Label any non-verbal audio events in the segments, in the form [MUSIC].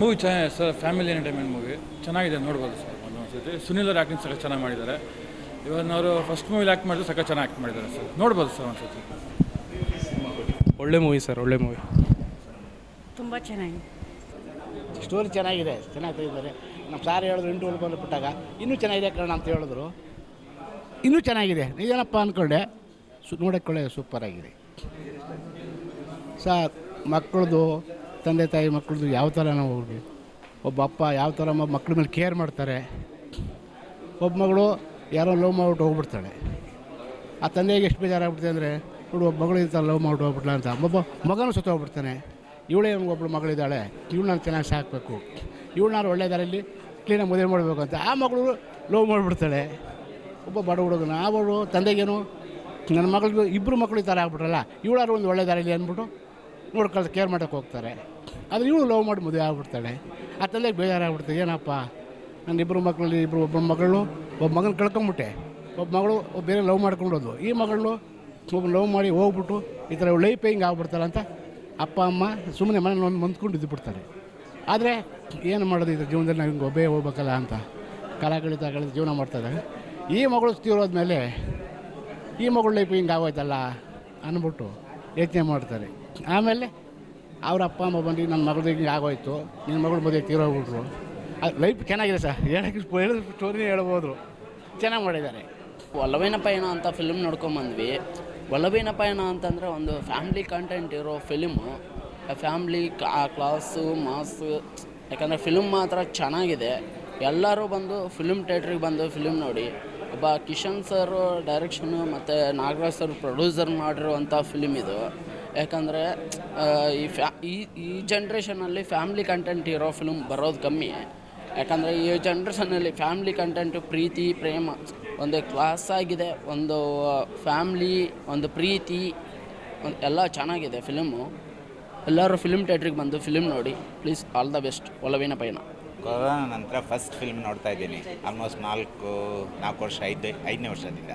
Movie ಚೆನ್ನಾಗಿದೆ sir family entertainment movie ಚೆನ್ನಾಗಿದೆ ನೋಡ್ಬೋದು ಸರ್ ಒಂದೊಂದು ಸತಿ ಸುನಿಲ್ ಅವ್ರು ಆ್ಯಕ್ಟಿಂಗ್ ಸಹ ಚೆನ್ನಾಗಿ ಮಾಡಿದ್ದಾರೆ. ಇವನ್ ಅವರು ಫಸ್ಟ್ ಮೂವಿ ಆ್ಯಕ್ಟ್ ಮಾಡಿದ್ರು ಸಕ್ಕ ಚೆನ್ನಾಗಿ ಆ್ಯಕ್ಟ್ ಮಾಡಿದ್ದಾರೆ ಸರ್ ನೋಡ್ಬೋದು ಸರ್ ಒಂದು ಸತಿ ಒಳ್ಳೆ ಮೂವಿ ಸರ್ ಒಳ್ಳೆ ಮೂವಿ ತುಂಬ ಚೆನ್ನಾಗಿದೆ ಸ್ಟೋರಿ ಚೆನ್ನಾಗಿದೆ ಚೆನ್ನಾಗಿ ತೆಗೆದಿದ್ದಾರೆ. ನಮ್ಮ ಸಾರ್ ಹೇಳಿದ್ರು ಇಂಟು ಬಂದು ಬಿಟ್ಟಾಗ ಇನ್ನೂ ಚೆನ್ನಾಗಿದೆ ಕಣ ಅಂತ ಹೇಳಿದ್ರು. ಇನ್ನೂ ಚೆನ್ನಾಗಿದೆ. ನಿಜನಪ್ಪ ಅಂದ್ಕೊಂಡೆ ಸು ನೋಡೋಕ್ಕೊಳ್ಳೆ ಸೂಪರ್ ಆಗಿದೆ. ಸರ್ ಮಕ್ಕಳದು ತಂದೆ ತಾಯಿ ಮಕ್ಕಳದು ಯಾವ ಥರ ನಾವು ಒಬ್ಬ ಅಪ್ಪ ಯಾವ ಥರ ಮಕ್ಕಳ ಮೇಲೆ ಕೇರ್ ಮಾಡ್ತಾರೆ? ಒಬ್ಬ ಮಗಳು ಯಾರೋ ಲವ್ ಮಾಡ್ಬಿಟ್ಟು ಹೋಗ್ಬಿಡ್ತಾಳೆ. ಆ ತಂದೆಗೆ ಎಷ್ಟು ಬೇಜಾರಾಗ್ಬಿಡ್ತೆ ಅಂದರೆ, ನೋಡು, ಒಬ್ಬ ಮಗಳು ಇರ್ತಾಳೆ ಲವ್ ಮಾಡ್ಬಿಟ್ಟು ಹೋಗ್ಬಿಟ್ಲ ಅಂತ. ಒಬ್ಬ ಮಗನೂ ಸತ್ತು ಹೋಗ್ಬಿಡ್ತಾನೆ. ಇವಳೇ ಒಬ್ಬಳು ಮಗಳಿದ್ದಾಳೆ. ನಾನು ಚೆನ್ನಾಗಿ ಸಾಕಬೇಕು. ಇವಳು ನಾನು ಒಳ್ಳೆ ದಾರಿಯಲ್ಲಿ ಕ್ಲೀನಾಗಿ ಮದುವೆ ಮಾಡಬೇಕು ಅಂತ. ಆ ಮಗಳು ಲವ್ ಮಾಡಿಬಿಡ್ತಾಳೆ. ಒಬ್ಬ ಬಡ ಹುಡುಗನ ಬಡ ತಂದೆಗೇನು, ನನ್ನ ಮಗಳಿಗೂ ಇಬ್ಬರು ಮಕ್ಕಳು ಈ ಥರ ಆಗ್ಬಿಟ್ರಲ್ಲ, ಇವಳಾರು ಒಂದು ಒಳ್ಳೆ ದಾರಿಯಲ್ಲಿ ಅಂದ್ಬಿಟ್ಟು ನೋಡ್ಕೊಳ್ತಾ ಕೇರ್ ಮಾಡೋಕ್ಕೆ ಹೋಗ್ತಾರೆ. ಆದರೆ ಇವಳು ಲವ್ ಮಾಡಿ ಮದುವೆ ಆಗ್ಬಿಡ್ತಾಳೆ. ಆ ತಲೆಗೆ ಬೇಜಾರಾಗ್ಬಿಡ್ತದೆ, ಏನಪ್ಪ? ನನ್ನ ಇಬ್ಬರು ಮಕ್ಕಳಲ್ಲಿ ಇಬ್ಬರು ಒಬ್ಬ ಮಗಳು ಒಬ್ಬ ಮಗನ ಕಳ್ಕೊಂಬಿಟ್ಟೆ. ಒಬ್ಬ ಮಗಳು ಒಬ್ಬ ಬೇರೆ ಲವ್ ಮಾಡ್ಕೊಂಡೋದು ಈ ಮಗಳು ಒಬ್ಬ ಲವ್ ಮಾಡಿ ಹೋಗ್ಬಿಟ್ಟು ಈ ಥರ ಲೈಫ್ ಹಿಂಗೆ ಆಗ್ಬಿಡ್ತಾರೆ ಅಂತ ಅಪ್ಪ, ಅಮ್ಮ ಸುಮ್ಮನೆ ಮನೆ ಒಂದು ಹೊಂದ್ಕೊಂಡು ಬಿಡ್ತಾರೆ ಆದರೆ ಏನು ಮಾಡೋದು ಇದ್ರ ಜೀವನದಲ್ಲಿ ನಾವು ಹಿಂಗೆ ಒಬ್ಬೇ ಹೋಗ್ಬೇಕಲ್ಲ ಅಂತ? ಕಲಾಗಳಿತ ಕಳಿತ ಜೀವನ ಮಾಡ್ತಾರೆ ಈ ಮಗಳು ತೀರೋದ್ಮೇಲೆ ಈ ಮಗಳು ಲೈಫ್ ಹಿಂಗೆ ಆಗೋಯ್ತಲ್ಲ ಅಂದ್ಬಿಟ್ಟು ಯೋಚನೆ ಮಾಡ್ತಾರೆ. ಆಮೇಲೆ ಅವ್ರ ಅಪ್ಪ ಅಮ್ಮ ಬಂದು ನನ್ನ ಮಗಳಿಗೆ ಆಗೋಯ್ತು. ನಿನ್ನ ಮಗಳು ಮದುವೆ ತೀರೋಗ್ಬಿಟ್ರು ಲೈಫ್ ಚೆನ್ನಾಗಿದೆ ಸರ್. ಹೇಳಕ್ಕೆ ಹೇಳಿದ್ರು ಸ್ಟೋರಿನೇ ಹೇಳ್ಬೋದು. ಚೆನ್ನಾಗಿ ಮಾಡಿದ್ದಾರೆ. ಒಲವಿನ ಪಯಣ ಅಂತ ಫಿಲ್ಮ್ ನೋಡ್ಕೊಂಬಂದ್ವಿ. ಒಲವಿನ ಪಯಣ ಅಂತಂದರೆ ಒಂದು ಫ್ಯಾಮ್ಲಿ ಕಂಟೆಂಟ್ ಇರೋ ಫಿಲಿಮು ಫ್ಯಾಮ್ಲಿ ಕ್ಲಾಸು ಮಾಸು ಯಾಕಂದರೆ ಫಿಲ್ಮ್ ಮಾತ್ರ ಚೆನ್ನಾಗಿದೆ. ಎಲ್ಲರೂ ಬಂದು ಫಿಲ್ಮ್ ಥಿಯೇಟ್ರಿಗೆ ಬಂದು ಫಿಲ್ಮ್ ನೋಡಿ. ಒಬ್ಬ ಕಿಶನ್ ಸರ್ ಡೈರೆಕ್ಷನು ಮತ್ತು ನಾಗರಾಜ್ ಸರ್ ಪ್ರೊಡ್ಯೂಸರ್ ಮಾಡಿರುವಂಥ ಫಿಲ್ಮ್ ಇದು. ಯಾಕಂದರೆ ಈ ಫ್ಯಾ, ಈ ಈ ಜನ್ರೇಷನಲ್ಲಿ ಫ್ಯಾಮ್ಲಿ ಕಂಟೆಂಟ್ ಇರೋ ಫಿಲ್ಮ್ ಬರೋದು ಕಮ್ಮಿ. ಯಾಕಂದರೆ, ಈ ಜನ್ರೇಷನಲ್ಲಿ ಫ್ಯಾಮ್ಲಿ ಕಂಟೆಂಟು ಪ್ರೀತಿ, ಪ್ರೇಮ ಒಂದು ಕ್ಲಾಸ್ ಆಗಿದೆ. ಒಂದು ಫ್ಯಾಮ್ಲಿ ಒಂದು ಪ್ರೀತಿ ಎಲ್ಲ ಚೆನ್ನಾಗಿದೆ ಫಿಲಮು ಎಲ್ಲರೂ ಫಿಲ್ಮ್ ಥಿಯೇಟ್ರಿಗೆ ಬಂದು ಫಿಲ್ಮ್ ನೋಡಿ. ಪ್ಲೀಸ್ ಆಲ್ ದ ಬೆಸ್ಟ್ ಒಲವಿನ ಪಯಣ. ಕೊರೋನಾ ನಂತರ ಫಸ್ಟ್ ಫಿಲ್ಮ್ ನೋಡ್ತಾ ಇದ್ದೀನಿ. ಆಲ್ಮೋಸ್ಟ್ ನಾಲ್ಕು ನಾಲ್ಕು ವರ್ಷ, ಐದು, ಐದನೇ ವರ್ಷದಿಂದ.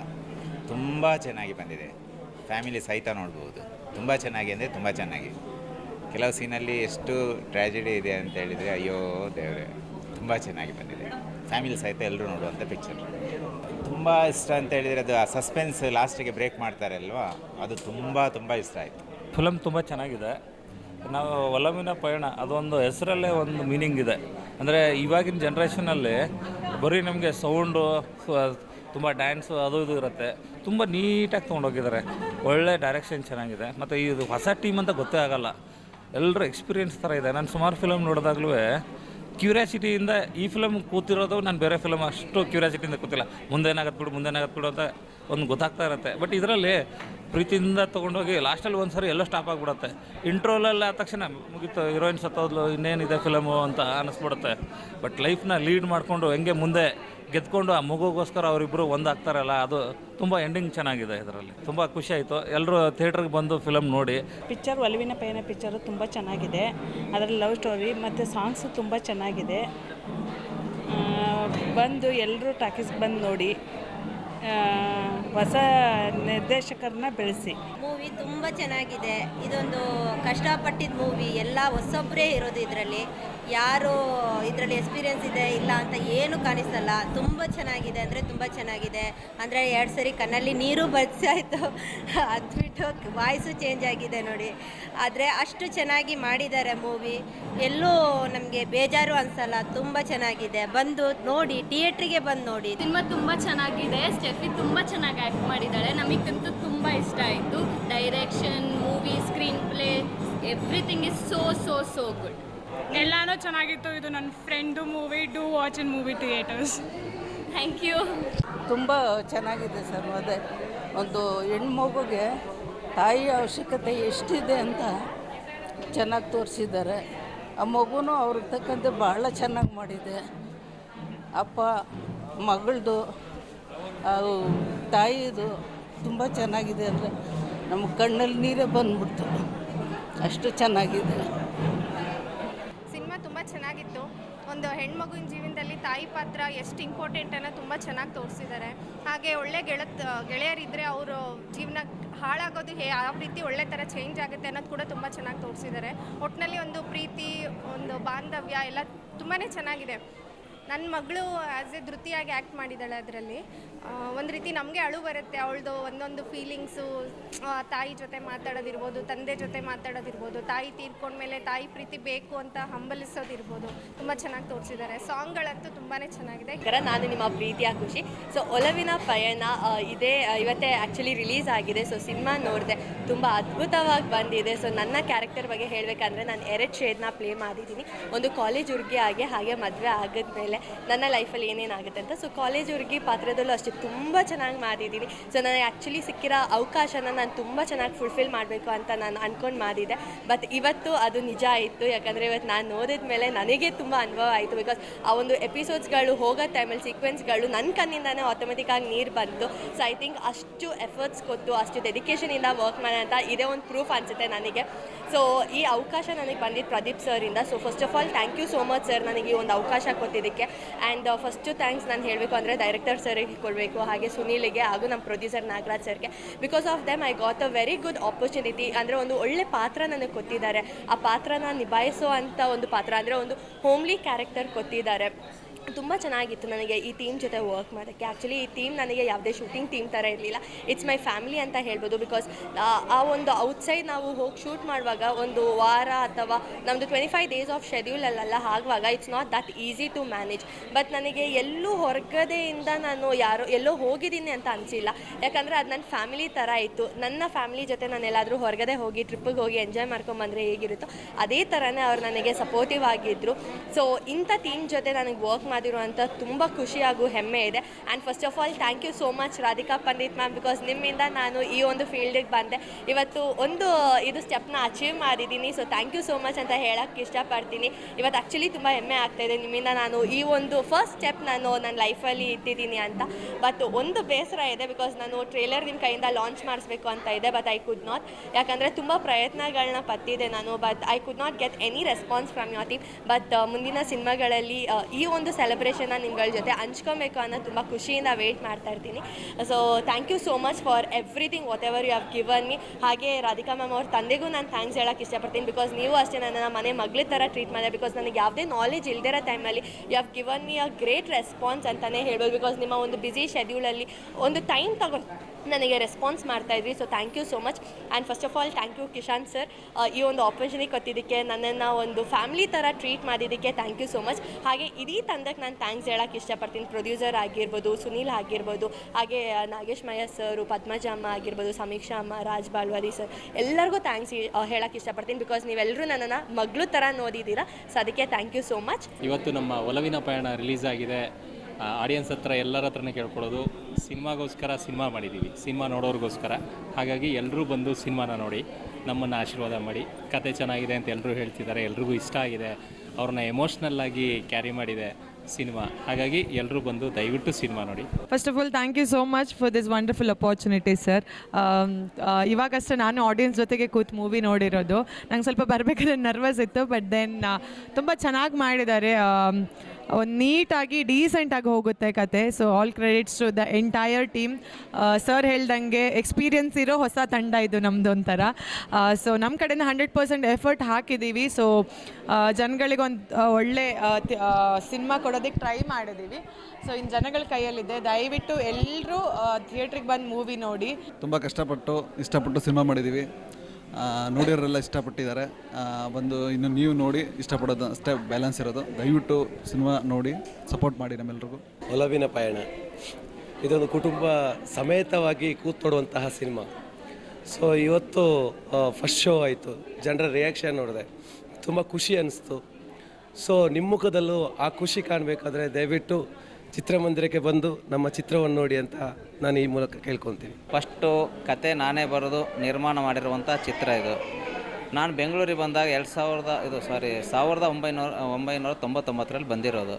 ತುಂಬ ಚೆನ್ನಾಗಿ ಬಂದಿದೆ. ಫ್ಯಾಮಿಲಿ ಸಹಿತ ನೋಡ್ಬೋದು. ತುಂಬ ಚೆನ್ನಾಗಿ ಅಂದರೆ ತುಂಬ ಚೆನ್ನಾಗಿ. ಕೆಲವು ಸೀನಲ್ಲಿ ಎಷ್ಟು ಟ್ರ್ಯಾಜಿಡಿ ಇದೆ ಅಂತ ಹೇಳಿದರೆ, ಅಯ್ಯೋ ದೇವರೇ, ತುಂಬ ಚೆನ್ನಾಗಿ ಬಂದಿದೆ. ಫ್ಯಾಮಿಲಿ ಸಹಿತ ಎಲ್ಲರೂ ನೋಡುವಂಥ ಪಿಕ್ಚರ್. ತುಂಬ ಇಷ್ಟ ಅಂತ ಹೇಳಿದರೆ ಅದು ಆ ಸಸ್ಪೆನ್ಸ್ ಲಾಸ್ಟಿಗೆ ಬ್ರೇಕ್ ಮಾಡ್ತಾರೆ ಅಲ್ವಾ? ಅದು ತುಂಬ ತುಂಬ ಇಷ್ಟ ಆಯಿತು. ಫಿಲಮ್ ತುಂಬ ಚೆನ್ನಾಗಿದೆ. ನಾವು ಒಲವಿನ ಪಯಣ, ಅದೊಂದು ಹೆಸರಲ್ಲೇ ಒಂದು ಮೀನಿಂಗ್ ಇದೆ. ಅಂದರೆ ಇವಾಗಿನ ಜನ್ರೇಷನಲ್ಲಿ ಬರೀ ನಮಗೆ ಸೌಂಡು ತುಂಬ ಡ್ಯಾನ್ಸು ಅದು ಇದು ಇರುತ್ತೆ. ತುಂಬ ನೀಟಾಗಿ ತೊಗೊಂಡೋಗಿದ್ದಾರೆ. ಒಳ್ಳೆ ಡೈರೆಕ್ಷನ್ ಚೆನ್ನಾಗಿದೆ. ಮತ್ತು ಇದು ಹೊಸ ಟೀಮ್ ಅಂತ ಗೊತ್ತೇ ಆಗಲ್ಲ. ಎಲ್ಲರೂ ಎಕ್ಸ್ಪೀರಿಯನ್ಸ್ ಥರ ಇದೆ. ನಾನು ಸುಮಾರು ಫಿಲಮ್ ನೋಡಿದಾಗ್ಲೂ ಕ್ಯೂರಿಯಾಸಿಟಿಯಿಂದ ಈ ಫಿಲಮ್ ಕೂತಿರೋದು ನಾನು ಬೇರೆ ಫಿಲಮ್ ಅಷ್ಟು ಕ್ಯೂರಿಯಾಸಿಟಿಯಿಂದ ಕೂತಿಲ್ಲ. ಮುಂದೆ ಏನಾಗತ್ತೆ ಬಿಡು, ಮುಂದೆ ಏನಾಗತ್ತೆ ಬಿಡು ಅಂತ ಒಂದು ಗೊತ್ತಾಗ್ತಾ ಇರುತ್ತೆ. ಬಟ್ ಇದರಲ್ಲಿ ಪ್ರೀತಿಯಿಂದ ತೊಗೊಂಡೋಗಿ ಲಾಸ್ಟಲ್ಲಿ ಒಂದು ಸರಿ ಎಲ್ಲ ಸ್ಟಾಪ್ ಆಗಿಬಿಡುತ್ತೆ. ಇಂಟ್ರೋಲಲ್ಲಿ ಆದ ತಕ್ಷಣ ಮುಗಿತು. ಹೀರೋಯಿನ್ ಸತ್ತೋದ್ಲು, ಇನ್ನೇನಿದೆ ಫಿಲಮು ಅಂತ ಅನ್ನಿಸ್ಬಿಡುತ್ತೆ ಬಟ್ ಲೈಫ್ನ ಲೀಡ್ ಮಾಡಿಕೊಂಡು ಹೆಂಗೆ ಮುಂದೆ ಗೆದ್ಕೊಂಡು ಆ ಮಗುಗೋಸ್ಕರ ಅವರಿಬ್ಬರು ಒಂದಾಗ್ತಾರಲ್ಲ ಅದು ತುಂಬ ಎಂಡಿಂಗ್ ಚೆನ್ನಾಗಿದೆ ಇದರಲ್ಲಿ. ತುಂಬ ಖುಷಿ ಆಯಿತು. ಎಲ್ಲರೂ ಥಿಯೇಟ್ರಿಗೆ ಬಂದು ಫಿಲಮ್ ನೋಡಿ. ಪಿಕ್ಚರ್ ಒಲವಿನ ಪಯಣ ಪಿಕ್ಚರು ತುಂಬ ಚೆನ್ನಾಗಿದೆ. ಅದರಲ್ಲಿ ಲವ್ ಸ್ಟೋರಿ ಮತ್ತು ಸಾಂಗ್ಸು ತುಂಬ ಚೆನ್ನಾಗಿದೆ. ಆ, ಬಂದು ಎಲ್ಲರೂ ಟಾಕೀಸ್ಗೆ ಬಂದು ನೋಡಿ ಆ, ಹೊಸ ನಿರ್ದೇಶಕರನ್ನ ಬೆಳೆಸಿ. ಮೂವಿ ತುಂಬ ಚೆನ್ನಾಗಿದೆ. ಇದೊಂದು ಕಷ್ಟಪಟ್ಟಿದ್ದ ಮೂವಿ ಎಲ್ಲ ಹೊಸೊಬ್ಬರೇ ಇರೋದು ಇದರಲ್ಲಿ. ಯಾರು ಇದರಲ್ಲಿ ಎಕ್ಸ್ಪೀರಿಯೆನ್ಸ್ ಇದೆ, ಇಲ್ಲ ಅಂತ ಏನು ಕಾಣಿಸಲ್ಲ. ತುಂಬ ಚೆನ್ನಾಗಿದೆ ಅಂದರೆ ತುಂಬ ಚೆನ್ನಾಗಿದೆ. ಅಂದರೆ ಎರಡು ಸರಿ ಕಣ್ಣಲ್ಲಿ ನೀರು ಬರ್ಸಾಯಿತು. [LAUGHS] ಅದ್ಬಿಟ್ಟು ವಾಯ್ಸು ಚೇಂಜ್ ಆಗಿದೆ ನೋಡಿ. ಆದರೆ ಅಷ್ಟು ಚೆನ್ನಾಗಿ ಮಾಡಿದ್ದಾರೆ ಮೂವಿ. ಎಲ್ಲೂ ನಮಗೆ ಬೇಜಾರು ಅನಿಸಲ್ಲ. ತುಂಬ ಚೆನ್ನಾಗಿದೆ. ಬಂದು ನೋಡಿ ಥಿಯೇಟ್ರಿಗೆ ಬಂದು ನೋಡಿ. ಸಿನಿಮಾ ತುಂಬ ಚೆನ್ನಾಗಿದೆ. ಸ್ಟೆಫಿ ತುಂಬ ಚೆನ್ನಾಗಿ ಆ್ಯಕ್ಟ್ ಮಾಡಿದ್ದಾಳೆ ನಮಗಂತೂ ತುಂಬ ಇಷ್ಟ ಆಯಿತು. Direction movie screen play everything is so so so good ಎಲ್ಲಾನು ಚೆನ್ನಾಗಿತ್ತು. ಇದು ನನ್ನ friend movie do watch in movie theatres thank you ತುಂಬ ಚೆನ್ನಾಗಿದೆ ಸರ್ ಅದೇ. ಒಂದು ಹೆಣ್ಮಗುಗೆ ತಾಯಿಯ ಅವಶ್ಯಕತೆ ಎಷ್ಟಿದೆ ಅಂತ ಚೆನ್ನಾಗಿ ತೋರಿಸಿದ್ದಾರೆ. ಆ ಮಗುನೂ ಅವ್ರಿಗೆ ತಕ್ಕಂತೆ ಭಾಳ ಚೆನ್ನಾಗಿ ಮಾಡಿದೆ. ಅಪ್ಪ ಮಗಳದು ಅದು ತಾಯಿದು ತುಂಬ ಚೆನ್ನಾಗಿದೆ ಅಂದರೆ ನಮ್ಮ ಕಣ್ಣಲ್ಲಿ ನೀರೇ ಬಂದ್ಬಿಡ್ತು. ಅಷ್ಟು ಚೆನ್ನಾಗಿದೆ. ಚೆನ್ನಾಗಿತ್ತು. ಒಂದು ಹೆಣ್ಮಗುವಿನ ಜೀವನದಲ್ಲಿ ತಾಯಿ ಪಾತ್ರ ಎಷ್ಟು ಇಂಪಾರ್ಟೆಂಟ್ ಅನ್ನೋ ತುಂಬ ಚೆನ್ನಾಗಿ ತೋರಿಸಿದ್ದಾರೆ. ಹಾಗೆ ಒಳ್ಳೆ ಗೆಳತ್ ಗೆಳೆಯರಿದ್ದರೆ ಅವರು ಜೀವನ ಹಾಳಾಗೋದು ಹೇ ಯಾವ ರೀತಿ ಒಳ್ಳೆ ಥರ ಚೇಂಜ್ ಆಗುತ್ತೆ ಅನ್ನೋದು ಕೂಡ ತುಂಬ ಚೆನ್ನಾಗಿ ತೋರಿಸಿದ್ದಾರೆ. ಒಟ್ಟಿನಲ್ಲಿ ಒಂದು ಪ್ರೀತಿ, ಒಂದು ಬಾಂಧವ್ಯ ಎಲ್ಲ ತುಂಬಾ ಚೆನ್ನಾಗಿದೆ. ನನ್ನ ಮಗಳು ಆ್ಯಸ್ ಎ ಧೃತಿಯಾಗಿ ಆ್ಯಕ್ಟ್ ಮಾಡಿದ್ದಾಳೆ ಅದರಲ್ಲಿ. ಒಂದು ರೀತಿ ನಮಗೆ ಅಳು ಬರುತ್ತೆ ಅವಳದು ಒಂದೊಂದು ಫೀಲಿಂಗ್ಸು ತಾಯಿ ಜೊತೆ ಮಾತಾಡೋದಿರ್ಬೋದು, ತಂದೆ ಜೊತೆ ಮಾತಾಡೋದಿರ್ಬೋದು, ತಾಯಿ ತೀರ್ಕೊಂಡ್ಮೇಲೆ ತಾಯಿ ಪ್ರೀತಿ ಬೇಕು ಅಂತ ಹಂಬಲಿಸೋದಿರ್ಬೋದು. ತುಂಬ ಚೆನ್ನಾಗಿ ತೋರಿಸಿದ್ದಾರೆ. ಸಾಂಗ್ಗಳಂತೂ ತುಂಬಾ ಚೆನ್ನಾಗಿದೆ. ಕರ ನಾನು ನಿಮ್ಮ ಪ್ರೀತಿಯ ಖುಷಿ. ಸೊ ಒಲವಿನ ಪಯಣ ಇದೇ ಇವತ್ತೇ ಆ್ಯಕ್ಚುಲಿ ರಿಲೀಸ್ ಆಗಿದೆ. ಸೊ ಸಿನಿಮಾ ನೋಡಿದೆ ತುಂಬ ಅದ್ಭುತವಾಗಿ ಬಂದಿದೆ. ಸೊ ನನ್ನ ಕ್ಯಾರೆಕ್ಟರ್ ಬಗ್ಗೆ ಹೇಳಬೇಕಂದ್ರೆ ನಾನು ಎರಡು ಶೇಡ್ನ ಪ್ಲೇ ಮಾಡಿದ್ದೀನಿ. ಒಂದು ಕಾಲೇಜ್ ಹುಡುಗಿ ಆಗಿ ಹಾಗೆ ಮದುವೆ ಆಗಿದ್ಮೇಲೆ ನನ್ನ ಲೈಫಲ್ಲಿ ಏನೇನಾಗುತ್ತೆ ಅಂತ. ಸೊ ಕಾಲೇಜ್ ಹುಡುಗಿ ಪಾತ್ರದಲ್ಲೂ ಅಷ್ಟೇ ತುಂಬ ಚೆನ್ನಾಗಿ ಮಾಡಿದ್ದೀನಿ. ಸೊ ನನಗೆ ಆ್ಯಕ್ಚುಲಿ ಸಿಕ್ಕಿರೋ ಅವಕಾಶನ ನಾನು ತುಂಬ ಚೆನ್ನಾಗಿ ಫುಲ್ಫಿಲ್ ಮಾಡಬೇಕು ಅಂತ ನಾನು ಅಂದ್ಕೊಂಡು ಮಾಡಿದ್ದೆ. ಬಟ್ ಇವತ್ತು ಅದು ನಿಜ ಆಯಿತು. ಯಾಕಂದರೆ ಇವತ್ತು ನಾನು ನೋಡಿದ ಮೇಲೆ ನನಗೆ ತುಂಬ ಅನುಭವ ಆಯಿತು. ಬಿಕಾಸ್ ಆ ಒಂದು ಎಪಿಸೋಡ್ಸ್ಗಳು ಹೋಗೋ ಟೈಮಲ್ಲಿ ಸೀಕ್ವೆನ್ಸ್ಗಳು ನನ್ನ ಕಣ್ಣಿಂದಾನೇ ಆಟೋಮೆಟಿಕ್ಕಾಗಿ ನೀರು ಬಂತು. ಸೊ ಐ ಥಿಂಕ್ ಅಷ್ಟು ಎಫರ್ಟ್ಸ್ ಕೊಟ್ಟು, ಅಷ್ಟು ಡೆಡಿಕೇಶನಿಂದ ವರ್ಕ್ ಮಾಡೋಂಥ ಇದೇ ಒಂದು ಪ್ರೂಫ್ ಅನಿಸುತ್ತೆ ನನಗೆ. ಸೊ ಈ ಅವಕಾಶ ನನಗೆ ಬಂದಿದ್ದು ಪ್ರದೀಪ್ ಸರ್ ಇಂದ so first of all thank you so much sir ನನಗೆ ಈ ಒಂದು ಅವಕಾಶ ಕೊಟ್ಟಿದ್ದಕ್ಕೆ. ಆ್ಯಂಡ್ ಫಸ್ಟು ಥ್ಯಾಂಕ್ಸ್ ನಾನು ಹೇಳಬೇಕು ಅಂದರೆ ಡೈರೆಕ್ಟರ್ ಸರ್ಗೆ ಕೊಡಬೇಕು, ಹಾಗೆ ಸುನೀಲಿಗೆ ಹಾಗೂ ನಮ್ಮ ಪ್ರೊಡ್ಯೂಸರ್ ನಾಗರಾಜ್ ಸರ್ಗೆ because of them I got a very good opportunity ಅಂದರೆ ಒಂದು ಒಳ್ಳೆ ಪಾತ್ರ ನನಗೆ ಕೊಟ್ಟಿದ್ದಾರೆ. ಆ ಪಾತ್ರನ ನಿಭಾಯಿಸೋ ಅಂಥ ಒಂದು ಪಾತ್ರ, ಅಂದರೆ ಒಂದು ಹೋಮ್ಲಿ ಕ್ಯಾರೆಕ್ಟರ್ ಕೊಟ್ಟಿದ್ದಾರೆ. ತುಂಬ ಚೆನ್ನಾಗಿತ್ತು ನನಗೆ ಈ ಟೀಮ್ ಜೊತೆ ವರ್ಕ್ ಮಾಡೋಕ್ಕೆ. ಆ್ಯಕ್ಚುಲಿ ಈ ಟೀಮ್ ನನಗೆ ಯಾವುದೇ ಶೂಟಿಂಗ್ ಟೀಮ್ ಥರ ಇರಲಿಲ್ಲ. ಇಟ್ಸ್ ಮೈ ಫ್ಯಾಮಿಲಿ ಅಂತ ಹೇಳ್ಬೋದು ಬಿಕಾಸ್ ಆ ಒಂದು ಔಟ್ಸೈಡ್ ನಾವು ಹೋಗಿ ಶೂಟ್ ಮಾಡುವಾಗ ಒಂದು ವಾರ ಅಥವಾ ನಮ್ಮದು ಟ್ವೆಂಟಿ ಫೈವ್ ಡೇಸ್ ಆಫ್ ಶೆಡ್ಯೂಲಲ್ಲೆಲ್ಲ ಆಗುವಾಗ it's not that easy to manage but ನನಗೆ ಎಲ್ಲೂ ಹೊರಗದೆಯಿಂದ ನಾನು ಯಾರೋ, ಎಲ್ಲೋ ಹೋಗಿದ್ದೀನಿ ಅಂತ ಅನಿಸಿಲ್ಲ. ಯಾಕಂದರೆ ಅದು ನನ್ನ ಫ್ಯಾಮಿಲಿ ಥರ ಇತ್ತು. ನನ್ನ ಫ್ಯಾಮಿಲಿ ಜೊತೆ ನಾನು ಎಲ್ಲಾದರೂ ಹೊರಗಡೆ ಹೋಗಿ ಟ್ರಿಪ್ಪಿಗೆ ಹೋಗಿ ಎಂಜಾಯ್ ಮಾಡ್ಕೊಂಬಂದರೆ ಹೇಗಿರುತ್ತೋ, ಅದೇ ಥರನೇ ಅವ್ರು ನನಗೆ ಸಪೋರ್ಟಿವ್ ಆಗಿದ್ದರು ಸೊ ಇಂಥ ಟೀಮ್ ಜೊತೆ ನನಗೆ ವರ್ಕ್ ಮಾಡಿರುವಂಥ ತುಂಬ ಖುಷಿ ಹಾಗೂ ಹೆಮ್ಮೆ ಇದೆ. And first of all thank you so much Radhika Pandit ma'am because ನಿಮ್ಮಿಂದ ನಾನು ಈ ಒಂದು ಫೀಲ್ಡಿಗೆ ಬಂದೆ. ಇವತ್ತು ಒಂದು ಇದು ಸ್ಟೆಪ್ನ ಅಚೀವ್ ಮಾಡಿದ್ದೀನಿ. So thank you so much ಅಂತ ಹೇಳೋಕ್ಕೆ ಇಷ್ಟಪಡ್ತೀನಿ. ಇವತ್ತು ಆ್ಯಕ್ಚುಲಿ ತುಂಬ ಹೆಮ್ಮೆ ಆಗ್ತಾಯಿದೆ ನಿಮ್ಮಿಂದ ನಾನು ಈ ಒಂದು ಫಸ್ಟ್ ಸ್ಟೆಪ್ ನಾನು ನನ್ನ ಲೈಫಲ್ಲಿ ಇಟ್ಟಿದ್ದೀನಿ ಅಂತ. ಬಟ್ ಒಂದು ಬೇಸರ ಇದೆ ಬಿಕಾಸ್ ನಾನು ಟ್ರೇಲರ್ ನಿಮ್ಮ ಕೈಯಿಂದ ಲಾಂಚ್ ಮಾಡಿಸ್ಬೇಕು ಅಂತ ಇದೆ ಬಟ್ ಐ ಕುಡ್ ನಾಟ್ ಯಾಕಂದರೆ ತುಂಬ ಪ್ರಯತ್ನಗಳನ್ನ ಪತ್ತಿದೆ ನಾನು but I could not get any response from your team but ಮುಂದಿನ ಸಿನಿಮಾಗಳಲ್ಲಿ ಈ ಒಂದು ಸೆಲೆಬ್ರೇಷನ್ನ ನಿಮ್ಗಳ ಜೊತೆ ಹಂಚ್ಕೊಬೇಕು ಅನ್ನೋ ತುಂಬ ಖುಷಿಯಿಂದ ವೆಯ್ಟ್ ಮಾಡ್ತಾ ಇರ್ತೀನಿ. So thank you so much for everything whatever you have given me ಹಾಗೆ ರಾಧಿಕಾ ಮ್ಯಾಮ್ ಅವ್ರ ತಂದೆಗೂ ನಾನು ಥ್ಯಾಂಕ್ಸ್ ಹೇಳೋಕ್ಕೆ ಇಷ್ಟಪಡ್ತೀನಿ ಬಿಕಾಸ್ ನೀವು ಅಷ್ಟೇ ನನ್ನ ಮನೆ ಮಗಳ ಥರ ಟ್ರೀಟ್ ಮಾಡಿದೆ ಬಿಕಾಸ್ ನನಗೆ ಯಾವುದೇ ನಾಲೆಜ್ ಇಲ್ದಿರೋ ಟೈಮಲ್ಲಿ you have given me a great response ಅಂತಲೇ ಹೇಳ್ಬೋದು ಬಿಕಾಸ್ ನಿಮ್ಮ ಒಂದು ಬ್ಯುಸಿ ಶೆಡ್ಯೂಲಲ್ಲಿ ಒಂದು ಟೈಮ್ ತಗೊಂಡು ನನಗೆ ರೆಸ್ಪಾನ್ಸ್ ಮಾಡ್ತಾ ಇದ್ರಿ. So thank you so much and first of all thank you Kishan sir ಈ ಒಂದು ಆಪರ್ಚುನಿಟಿ ಕೊಟ್ಟಿದ್ದಕ್ಕೆ ನನ್ನನ್ನು ಒಂದು ಫ್ಯಾಮಿಲಿ ಥರ ಟ್ರೀಟ್ ಮಾಡಿದ್ದಕ್ಕೆ ಥ್ಯಾಂಕ್ ಯು ಸೋ ಮಚ್ ಹಾಗೆ ಇಡೀ ನಾನು ಥ್ಯಾಂಕ್ಸ್ ಹೇಳಕ್ಕೆ ಇಷ್ಟಪಡ್ತೀನಿ. ಪ್ರೊಡ್ಯೂಸರ್ ಆಗಿರ್ಬೋದು, ಸುನೀಲ್ ಆಗಿರ್ಬೋದು, ಹಾಗೆ ನಾಗೇಶ್ ಮಯ ಸರು, ಪದ್ಮಜ ಅಮ್ಮ ಆಗಿರ್ಬೋದು, ಸಮೀಕ್ಷಾ ಅಮ್ಮ, ರಾಜ್ ಬಾಲ್ವಾದಿ ಸರ್, ಎಲ್ಲರಿಗೂ ಥ್ಯಾಂಕ್ಸ್ ಹೇಳೋಕ್ಕೆ ಇಷ್ಟಪಡ್ತೀನಿ. ಬಿಕಾಸ್ ನೀವೆಲ್ಲರೂ ನನ್ನನ್ನು ಮಗಳು ಥರ ನೋಡಿದ್ದೀರಾ. ಸೊ ಅದಕ್ಕೆ ಥ್ಯಾಂಕ್ ಯು ಸೋ ಮಚ್ ಇವತ್ತು ನಮ್ಮ ಒಲವಿನ ಪಯಣ ರಿಲೀಸ್ ಆಗಿದೆ. ಆಡಿಯನ್ಸ್ ಹತ್ರ ಎಲ್ಲರ ಹತ್ರನೇ ಕೇಳ್ಕೊಳ್ಳೋದು. ಸಿನಿಮಾಗೋಸ್ಕರ ಸಿನಿಮಾ ಮಾಡಿದ್ದೀವಿ. ಸಿನಿಮಾ ನೋಡೋರಿಗೋಸ್ಕರ. ಹಾಗಾಗಿ ಎಲ್ಲರೂ ಬಂದು ಸಿನಿಮಾನ ನೋಡಿ, ನಮ್ಮನ್ನು ಆಶೀರ್ವಾದ ಮಾಡಿ. ಕತೆ ಚೆನ್ನಾಗಿದೆ ಅಂತ ಎಲ್ಲರೂ ಹೇಳ್ತಿದ್ದಾರೆ. ಎಲ್ರಿಗೂ ಇಷ್ಟ ಆಗಿದೆ. ಅವ್ರನ್ನ ಎಮೋಷ್ನಲ್ ಆಗಿ ಕ್ಯಾರಿ ಮಾಡಿದೆ. ಸಿನಿಮಾ. ಹಾಗಾಗಿ ಎಲ್ಲರೂ ಬಂದು ದಯವಿಟ್ಟು ಸಿನಿಮಾ ನೋಡಿ. First of all thank you so much for this wonderful opportunity sir ಇವಾಗಷ್ಟೇ ನಾನು ಆಡಿಯನ್ಸ್ ಜೊತೆಗೆ ಕೂತ್ ಮೂವಿ ನೋಡಿರೋದು. ನಂಗೆ ಸ್ವಲ್ಪ ಬರಬೇಕಾದ್ರೆ ನರ್ವಸ್ ಇತ್ತು ಬಟ್ ದೆನ್ ತುಂಬ ಚೆನ್ನಾಗಿ ಮಾಡಿದ್ದಾರೆ. ಒಂದು ನೀಟಾಗಿ ಡೀಸೆಂಟಾಗಿ ಹೋಗುತ್ತೆ ಕತೆ. So all credits to the entire team sir ಹೇಳ್ದಂಗೆ ಎಕ್ಸ್ಪೀರಿಯನ್ಸ್ ಇರೋ ಹೊಸ ತಂಡ ಇದು ನಮ್ಮದು ಒಂಥರ. ಸೊ ನಮ್ಮ ಕಡೆಯಿಂದ ಹಂಡ್ರೆಡ್ ಪರ್ಸೆಂಟ್ ಎಫರ್ಟ್ ಹಾಕಿದ್ದೀವಿ ಸೊ ಜನಗಳಿಗೊಂದು ಒಳ್ಳೆ ಸಿನಿಮಾ ಕೊಡೋದಕ್ಕೆ ಟ್ರೈ ಮಾಡಿದ್ದೀವಿ ಸೊ ಇನ್ನು ಜನಗಳ ಕೈಯಲ್ಲಿದೆ. ದಯವಿಟ್ಟು ಎಲ್ಲರೂ ಥಿಯೇಟ್ರಿಗೆ ಬಂದು ಮೂವಿ ನೋಡಿ. ತುಂಬ ಕಷ್ಟಪಟ್ಟು, ಇಷ್ಟಪಟ್ಟು ಸಿನಿಮಾ ಮಾಡಿದ್ದೀವಿ ನೋಡಿರೋರೆಲ್ಲ ಇಷ್ಟಪಟ್ಟಿದ್ದಾರೆ. ಒಂದು ಇನ್ನು ನೀವು ನೋಡಿ ಇಷ್ಟಪಡೋದು ಅಷ್ಟೇ ಬ್ಯಾಲೆನ್ಸ್ ಇರೋದು. ದಯವಿಟ್ಟು ಸಿನಿಮಾ ನೋಡಿ ಸಪೋರ್ಟ್ ಮಾಡಿ ನಮ್ಮೆಲ್ರಿಗೂ. ಒಲವಿನ ಪಯಣ. ಇದೊಂದು ಕುಟುಂಬ ಸಮೇತವಾಗಿ ಕೂತ್ ನೋಡುವಂತಹ ಸಿನಿಮಾ. ಸೊ ಇವತ್ತು ಫಸ್ಟ್ ಶೋ ಆಯಿತು. ಜನರ ರಿಯಾಕ್ಷನ್ ನೋಡಿದೆ. ತುಂಬ ಖುಷಿ ಅನ್ನಿಸ್ತು ಸೊ ನಿಮ್ಮ ಮುಖದಲ್ಲೂ ಆ ಖುಷಿ ಕಾಣಬೇಕಾದ್ರೆ ದಯವಿಟ್ಟು ಚಿತ್ರಮಂದಿರಕ್ಕೆ ಬಂದು ನಮ್ಮ ಚಿತ್ರವನ್ನು ನೋಡಿ ಅಂತ ನಾನು ಈ ಮೂಲಕ ಕೇಳ್ಕೊತೀನಿ. ಫಸ್ಟು ಕತೆ ನಾನೇ ಬರೆದು ನಿರ್ಮಾಣ ಮಾಡಿರುವಂಥ ಚಿತ್ರ ಇದು. ನಾನು ಬೆಂಗಳೂರಿಗೆ ಬಂದಾಗ ಎರಡು ಸಾವಿರದ, ಇದು ಸಾರಿ ಸಾವಿರದ ಒಂಬೈನೂರ ಒಂಬೈನೂರ ತೊಂಬತ್ತೊಂಬತ್ತರಲ್ಲಿ ಬಂದಿರೋದು.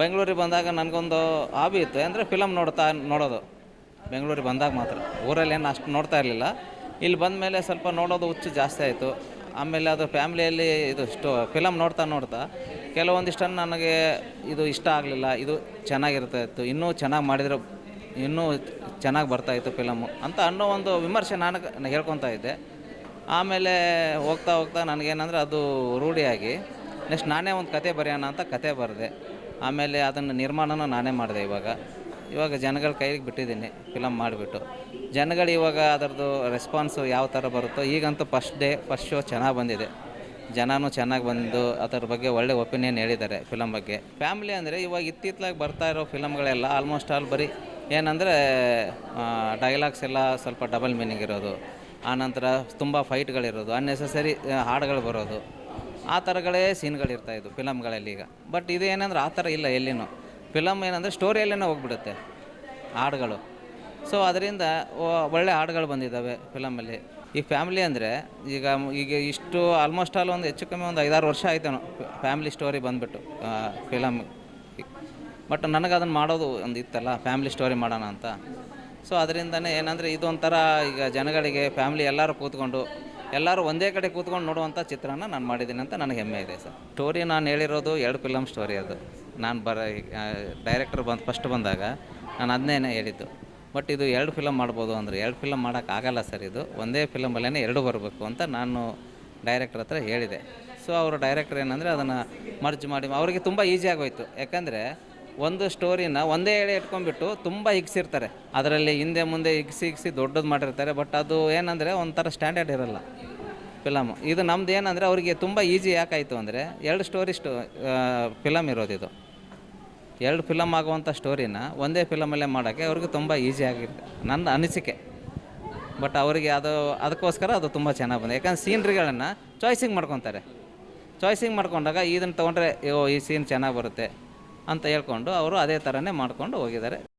ಬೆಂಗಳೂರಿಗೆ ಬಂದಾಗ ನನಗೊಂದು ಹಾಬಿ ಇತ್ತು, ಅಂದರೆ ಫಿಲಮ್ ನೋಡ್ತಾ, ನೋಡೋದು. ಬೆಂಗಳೂರಿಗೆ ಬಂದಾಗ ಮಾತ್ರ. ಊರಲ್ಲಿ ಏನು ಅಷ್ಟು ನೋಡ್ತಾ ಇರಲಿಲ್ಲ. ಇಲ್ಲಿ ಬಂದ ಮೇಲೆ ಸ್ವಲ್ಪ ನೋಡೋದು ಹುಚ್ಚು ಜಾಸ್ತಿ ಆಯಿತು. ಆಮೇಲೆ ಅದು ಫ್ಯಾಮ್ಲಿಯಲ್ಲಿ ಇದು ಇಷ್ಟು ಫಿಲಮ್ ನೋಡ್ತಾ ನೋಡ್ತಾ ಕೆಲವೊಂದಿಷ್ಟನ್ನು ನನಗೆ ಇದು ಇಷ್ಟ ಆಗಲಿಲ್ಲ, ಇದು ಚೆನ್ನಾಗಿರ್ತಾ ಇತ್ತು. ಇನ್ನೂ ಚೆನ್ನಾಗಿ ಮಾಡಿದರೆ, ಇನ್ನೂ ಚೆನ್ನಾಗಿ ಬರ್ತಾಯಿತ್ತು ಫಿಲಮು ಅಂತ ಅನ್ನೋ ಒಂದು ವಿಮರ್ಶೆ ನಾನು ಹೇಳ್ಕೊತಾ ಇದ್ದೆ. ಆಮೇಲೆ ಹೋಗ್ತಾ ಹೋಗ್ತಾ ನನಗೇನಂದ್ರೆ ಅದು ರೂಢಿಯಾಗಿ ನೆಕ್ಸ್ಟ್ ನಾನೇ ಒಂದು ಕತೆ ಬರೆಯೋಣ ಅಂತ ಕತೆ ಬರೆದೆ. ಆಮೇಲೆ ಅದನ್ನು ನಿರ್ಮಾಣನೂ ನಾನೇ ಮಾಡಿದೆ ಇವಾಗ. ಇವಾಗ ಜನಗಳ ಕೈಗೆ ಬಿಟ್ಟಿದ್ದೀನಿ ಫಿಲಮ್ ಮಾಡಿಬಿಟ್ಟು. ಜನಗಳು ಇವಾಗ ಅದರದ್ದು ರೆಸ್ಪಾನ್ಸು ಯಾವ ಥರ ಬರುತ್ತೋ, ಈಗಂತೂ ಫಸ್ಟ್ ಡೇ ಫಸ್ಟ್ ಶೋ ಚೆನ್ನಾಗಿ ಬಂದಿದೆ. ಜನನೂ ಚೆನ್ನಾಗಿ ಬಂದು ಅದರ ಬಗ್ಗೆ ಒಳ್ಳೆ ಒಪಿನಿಯನ್ ಹೇಳಿದ್ದಾರೆ ಫಿಲಮ್ ಬಗ್ಗೆ. ಫ್ಯಾಮಿಲಿ ಅಂದರೆ ಇವಾಗ ಇತ್ತಿತ್ತಲಾಗಿ ಬರ್ತಾ ಇರೋ ಫಿಲಮ್ಗಳೆಲ್ಲ ಆಲ್ಮೋಸ್ಟ್ ಆಲ್ ಬರೀ ಏನಂದರೆ ಡೈಲಾಗ್ಸ್ ಎಲ್ಲ ಸ್ವಲ್ಪ ಡಬಲ್ ಮೀನಿಂಗ್ ಇರೋದು. ಆನಂತರ ತುಂಬ ಫೈಟ್ಗಳಿರೋದು ಅನ್ನೆಸೆಸರಿ ಹಾಡುಗಳು ಬರೋದು. ಆ ಥರಗಳೇ ಸೀನ್ಗಳಿರ್ತಾಯಿದ್ವು ಫಿಲಮ್ಗಳಲ್ಲಿ ಈಗ. ಬಟ್ ಇದು ಏನಂದ್ರೆ ಆ ಥರ ಇಲ್ಲ ಎಲ್ಲಿನೂ. ಫಿಲಮ್ ಏನಂದರೆ ಸ್ಟೋರಿಯಲ್ಲೇ ಹೋಗ್ಬಿಡುತ್ತೆ ಹಾಡುಗಳು. ಸೊ ಅದರಿಂದ ಒಳ್ಳೆ ಹಾಡುಗಳು ಬಂದಿದ್ದಾವೆ ಫಿಲಮಲ್ಲಿ ಈ ಫ್ಯಾಮಿಲಿ ಅಂದರೆ ಈಗ ಈಗ ಇಷ್ಟು ಆಲ್ಮೋಸ್ಟ್ ಆಲ್ ಒಂದು ಹೆಚ್ಚು ಕಮ್ಮಿ ಒಂದು ಐದಾರು ವರ್ಷ ಆಯ್ತೇನೋ ಫ್ಯಾಮಿಲಿ ಸ್ಟೋರಿ ಬಂದುಬಿಟ್ಟು ಫಿಲಮ್ ಬಟ್ ನನಗೆ ಅದನ್ನು ಮಾಡೋದು ಒಂದು ಇತ್ತಲ್ಲ ಫ್ಯಾಮಿಲಿ ಸ್ಟೋರಿ ಮಾಡೋಣ ಅಂತ. ಸೊ ಅದರಿಂದನೇ ಏನಂದರೆ ಇದೊಂಥರ ಈಗ ಜನಗಳಿಗೆ ಫ್ಯಾಮಿಲಿ ಎಲ್ಲರೂ ಕೂತ್ಕೊಂಡು, ಎಲ್ಲರೂ ಒಂದೇ ಕಡೆ ಕೂತ್ಕೊಂಡು ನೋಡುವಂಥ ಚಿತ್ರನ ನಾನು ಮಾಡಿದ್ದೀನಿ ಅಂತ ನನಗೆ ಹೆಮ್ಮೆ ಇದೆ ಸರ್. ಸ್ಟೋರಿ ನಾನು ಹೇಳಿರೋದು ಎರಡು ಫಿಲಮ್ ಸ್ಟೋರಿ ಅದು. ನಾನು ಬರ ಡೈರೆಕ್ಟರ್ ಬಂದು ಫಸ್ಟ್ ಬಂದಾಗ ನಾನು ಅದನ್ನೇ ಹೇಳಿದ್ದು. ಬಟ್ ಇದು ಎರಡು ಫಿಲಮ್ ಮಾಡ್ಬೋದು ಅಂದರೆ ಎರಡು ಫಿಲಮ್ ಮಾಡೋಕ್ಕಾಗಲ್ಲ ಸರ್ ಇದು. ಒಂದೇ ಫಿಲಮಲ್ಲೇ ಎರಡು ಬರಬೇಕು ಅಂತ ನಾನು ಡೈರೆಕ್ಟರ್ ಹತ್ರ ಹೇಳಿದೆ. ಸೊ ಅವರು ಡೈರೆಕ್ಟರ್ ಏನಂದರೆ ಅದನ್ನು ಮರ್ಜ್ ಮಾಡಿ, ಅವರಿಗೆ ತುಂಬ ಈಸಿ ಆಗೋಯ್ತು. ಯಾಕಂದರೆ ಒಂದು ಸ್ಟೋರಿನ ಒಂದೇ ಎಳೆ ಇಟ್ಕೊಂಡ್ಬಿಟ್ಟು ತುಂಬ ಹಿಗ್ಸಿರ್ತಾರೆ. ಅದರಲ್ಲಿ ಹಿಂದೆ ಮುಂದೆ ಇಗ್ಸಿ ಇಗ್ಸಿ ದೊಡ್ಡದು ಮಾಡಿರ್ತಾರೆ. ಬಟ್ ಅದು ಏನಂದರೆ ಒಂಥರ ಸ್ಟ್ಯಾಂಡರ್ಡ್ ಇರಲ್ಲ ಫಿಲಮ್ ಇದು ನಮ್ದು ಏನಂದರೆ ಅವರಿಗೆ ತುಂಬ ಈಸಿ ಯಾಕಾಯಿತು ಅಂದರೆ ಎರಡು ಸ್ಟೋರಿ ಸ್ಟೋ ಫಿಲಮ್ ಇರೋದು ಇದು ಎರಡು ಫಿಲಮ್ ಆಗುವಂಥ ಸ್ಟೋರಿನ ಒಂದೇ ಫಿಲಮಲ್ಲೇ ಮಾಡೋಕ್ಕೆ ಅವ್ರಿಗೆ ತುಂಬ ಈಸಿ ಆಗಿರುತ್ತೆ. ನನ್ನ ಅನಿಸಿಕೆ. ಬಟ್ ಅವರಿಗೆ ಅದು, ಅದಕ್ಕೋಸ್ಕರ ಅದು ತುಂಬ ಚೆನ್ನಾಗಿ ಬಂದಿದೆ. ಯಾಕಂದ್ರೆ ಸೀನ್ರಿಗಳನ್ನು ಚಾಯ್ಸಿಂಗ್ ಮಾಡ್ಕೊತಾರೆ. ಚಾಯ್ಸಿಂಗ್ ಮಾಡ್ಕೊಂಡಾಗ ಇದನ್ನು ತೊಗೊಂಡ್ರೆ, ಓ, ಈ ಸೀನ್ ಚೆನ್ನಾಗಿ ಬರುತ್ತೆ ಅಂತ ಹೇಳ್ಕೊಂಡು ಅವರು ಅದೇ ಥರನೇ ಮಾಡ್ಕೊಂಡು ಹೋಗಿದ್ದಾರೆ.